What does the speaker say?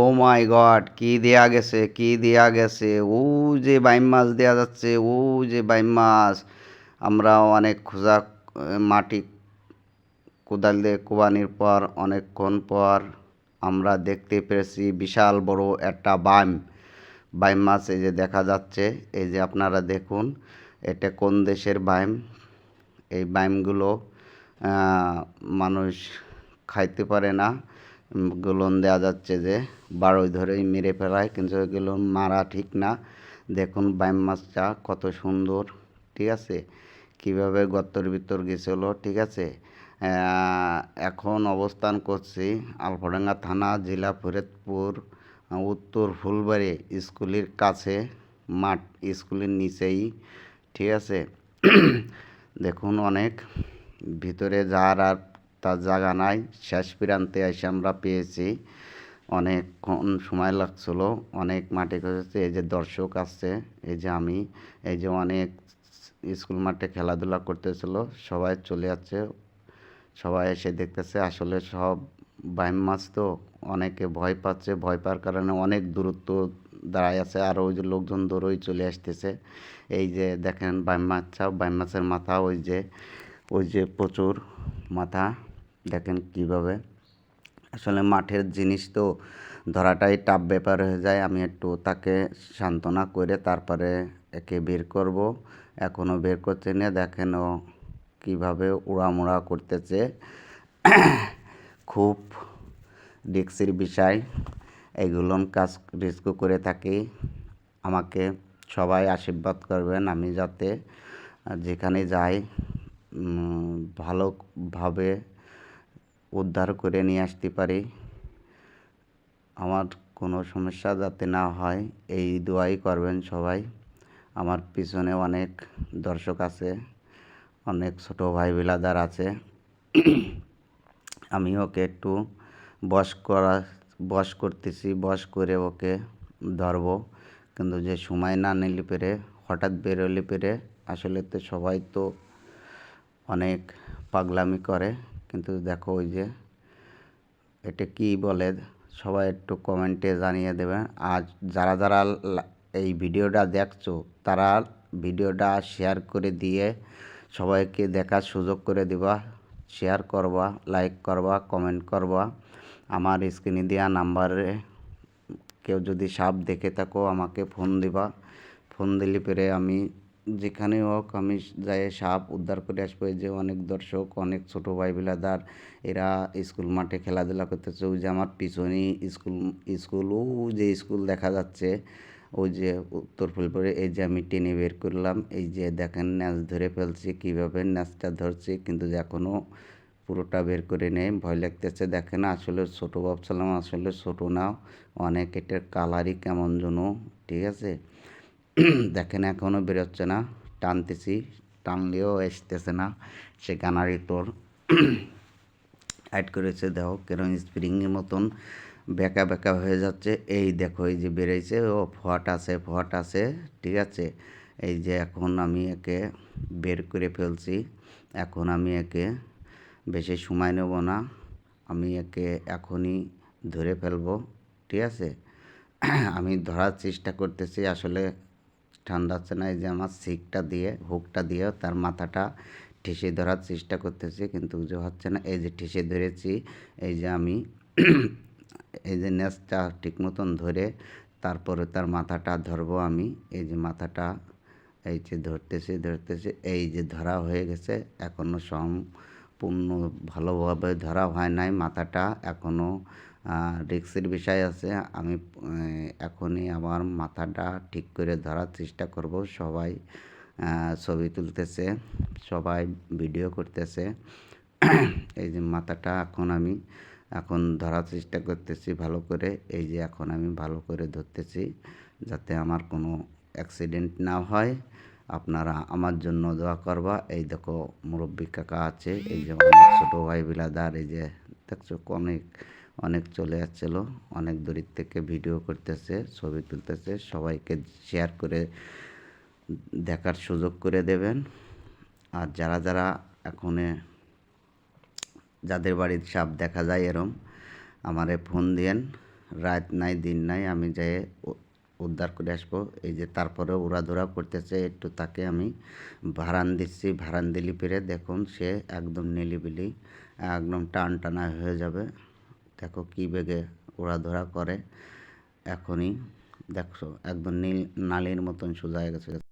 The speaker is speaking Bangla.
ও মাই গড, কি দেয়া গেছে, কি দেয়া গেছে? ও যে বাইম মাছ দেয়া যাচ্ছে, ও যে বাইম মাছ। আমরা অনেক খোঁজা মাটি কোদাল দিয়ে কোবানির পর, অনেকক্ষণ পর আমরা দেখতে পেরেছি বিশাল বড় একটা বাইম। বাইম মাছ এই যে দেখা যাচ্ছে, এই যে আপনারা দেখুন, এটা কোন দেশের বাইম? এই বাইমগুলো মানুষ খাইতে পারে না। গুলন দেওয়া যাচ্ছে যে বারোই ধরেই মেরে ফেলায়, কিন্তু এগুলো মারা ঠিক না। দেখুন বাইম মাছটা কত সুন্দর, ঠিক আছে? কীভাবে গর্তর ভিতর গেছিল, ঠিক আছে? এখন অবস্থান করছি আলফাডাঙ্গা থানা, জেলা ফরিদপুর, উত্তর ফুলবাড়ি স্কুলের কাছে, মাঠ স্কুলের নিচেই, ঠিক আছে? দেখুন অনেক ভিতরে যার আর তার জায়গা নাই। শেষ প্রান্তে এসে আমরা পেয়েছি। অনেকক্ষণ সময় লাগছিল। অনেক মাঠে করেছে। এই যে দর্শক আসছে এই যে আমি, এই যে অনেক স্কুল মাঠে খেলাধুলা করতেছিল, সবাই চলে যাচ্ছে। সবাই এসে দেখতেছে, আসলে সব বাইম মাছ তো অনেকে ভয় পাচ্ছে। ভয় পাওয়ার কারণে অনেক দূরত্ব দাঁড়ায় আছে। আর ওই যে লোকজন দৌড়ই চলে আসতেছে। এই যে দেখেন বাইম মাছটা বাইম মাছের মাথা, ওই যে ওই যে প্রচুর মাথা। দেখেন কীভাবে। আসলে মাঠের জিনিস তো ধরাটাই টাফ ব্যাপার হয়ে যায়। আমি একটু তাকে সান্ত্বনা করে তারপরে একে বের করব। এখনও বের করতে নিয়ে দেখেন ও কীভাবে উড়ামুড়া করতেছে। খুব রিক্সের বিষয়। এগুলো কাজ রিস্ক করে থাকি। আমাকে সবাই আশীর্বাদ করবেন আমি যাতে, যেখানে যাই ভালোভাবে উদ্ধার করে নিয়ে আসতে পারি। আমার কোনো সমস্যা যাতে না হয়, এই দোয়াই করবেন সবাই। আমার পিছনে অনেক দর্শক আছে, অনেক ছোট ভাই বিলাদার আছে। আমি ওকে একটু বস করা বস করতেছি, বশ করে ওকে ধরবো। কিন্তু যে সময় না নিলে পেরে, হঠাৎ বেরোলে পেরে, আসলে তো সবাই তো অনেক পাগলামি করে। কিন্তু দেখো ওই যে, এটা কি বলে, সবাই একটু কমেন্টে জানিয়ে দেবেন আর যারা যারা এই ভিডিওটা দেখছ, তারা ভিডিওটা শেয়ার করে দিয়ে সবাইকে দেখার সুযোগ করে দিবা। শেয়ার করবা লাইক করবা কমেন্ট করবা। আমার স্ক্রিনে দেওয়া নাম্বারে কেউ যদি সাপ দেখে থাকো, আমাকে ফোন দিবা। ফোন দিলে পেরে আমি যেখানে হোক আমি যাই সাপ উদ্ধার করে আসব। যে অনেক দর্শক, অনেক ছোট ভাই বিলাদার এরা স্কুল মাঠে খেলাধুলা করতেছে। ওই যে আমার পিছনেই স্কুল স্কুল, ও যে স্কুল দেখা যাচ্ছে, ওই যে উত্তর ফুলপুরে, এই যে আমি টেনে বের করলাম। এই যে দেখেন ন্যাচ ধরে ফেলছি, কীভাবে ন্যাচটা ধরছি, কিন্তু এখনও পুরোটা বের করে নেই ভয় লাগতেছে। দেখেন আসলে ছোটো ভাবছিলাম আসলে ছোটো না, অনেক এটার কালারই কেমন যেন, ঠিক আছে? দেখেন এখনও বেরোচ্ছে না, টানতেছি, টানলেও আসতেছে না সে গানারি তোর। অ্যাড করেছে, দেখো, কেরম স্প্রিংয়ের মতন, বেঁকা বেঁকা হয়ে যাচ্ছে। এই দেখো, এই যে বেড়েছে ও ফট আছে ফট আছে, ঠিক আছে? এই যে এখন আমি একে বের করে ফেলছি, এখন আমি একে বেশি সময় নেব না, আমি একে এখনই ধরে ফেলব, ঠিক আছে? আমি ধরার চেষ্টা করতেছি, আসলে ঠান্ডা হচ্ছে না, এই যে আমার সিকটা দিয়ে, হুকটা দিয়ে তার মাথাটা ঠেসে ধরার চেষ্টা করতেছি, কিন্তু যে হচ্ছে না, এই যে ঠেসে ধরেছি, এই যে আমি এই যে নেসটা ঠিক মতন ধরে তারপরে তার মাথাটা ধরবো আমি, এই যে মাথাটা, এই যে ধরতেছি ধরতেছি, এই যে ধরা হয়ে গেছে এখনও সম্পূর্ণ ভালোভাবে ধরা হয় নাই মাথাটা এখনও রিক্সের বিষয় আছে। আমি এখনই আমার মাথাটা ঠিক করে ধরার চেষ্টা করব। সবাই ছবি তুলতেছে, সবাই ভিডিও করতেছে। এই যে মাথাটা এখন আমি, এখন ধরার চেষ্টা করতেছি ভালো করে। এই যে এখন আমি ভালো করে ধরতেছি যাতে আমার কোনো অ্যাক্সিডেন্ট না হয়। আপনারা আমার জন্য দোয়া করবা। এই দেখো মুরব্বী কাকা আছে, এই যে অনেক ছোটো ভাই বিলাদার, এই যে দেখছ, অনেক অনেক চলে যাচ্ছিল অনেক দূরের থেকে ভিডিও করতেছে, ছবি তুলতেছে, সবাইকে শেয়ার করে দেখার সুযোগ করে দেবেন। আর যারা যারা এখনে যাদের বাড়ির সাপ দেখা যায় এরম, আমারে ফোন দিয়েন। রাত নাই, দিন নাই, আমি উ- উদ্ধার করে আসব। এই যে তারপরে উড়াধুরা করতেছে, একটু তাকে আমি ভাড়ান দিচ্ছি। ভাড়ান দিলি পেরে দেখুন, সে একদম নিলিবিলি, একদম টান টানা হয়ে যাবে। দেখো কী বেগে উড়াধুরা করে। এখনই দেখছ, একদম নীল, নালীর মতন সোজা হয়ে গেছে।